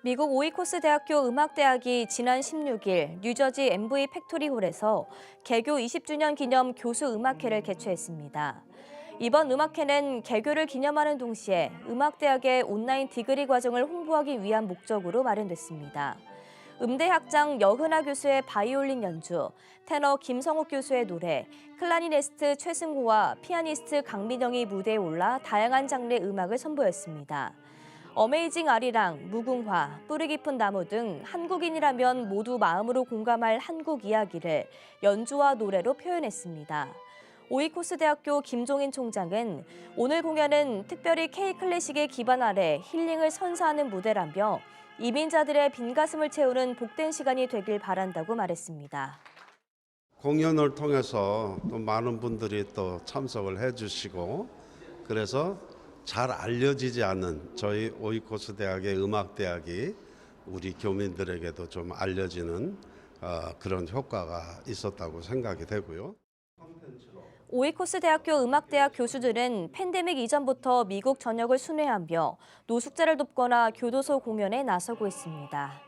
미국 오이코스 대학교 음악대학이 지난 16일 뉴저지 MV 팩토리홀에서 개교 20주년 기념 교수 음악회를 개최했습니다. 이번 음악회는 개교를 기념하는 동시에 음악대학의 온라인 디그리 과정을 홍보하기 위한 목적으로 마련됐습니다. 음대학장 여흔아 교수의 바이올린 연주, 테너 김성욱 교수의 노래, 클라리네스트 최승호와 피아니스트 강민영이 무대에 올라 다양한 장르의 음악을 선보였습니다. 어메이징 아리랑, 무궁화, 뿌리 깊은 나무 등 한국인이라면 모두 마음으로 공감할 한국 이야기를 연주와 노래로 표현했습니다. 오이코스 대학교 김종인 총장은 오늘 공연은 특별히 K 클래식의 기반 아래 힐링을 선사하는 무대라며 이민자들의 빈 가슴을 채우는 복된 시간이 되길 바란다고 말했습니다. 공연을 통해서 또 많은 분들이 또 참석을 해주시고 그래서 잘 알려지지 않은 저희 오이코스 대학의 음악 대학이 우리 교민들에게도 좀 알려지는 어, 그런 효과가 있었다고 생각이 되고요. 오이코스 대학교 음악대학 교수들은 팬데믹 이전부터 미국 전역을 순회하며 노숙자를 돕거나 교도소 공연에 나서고 있습니다.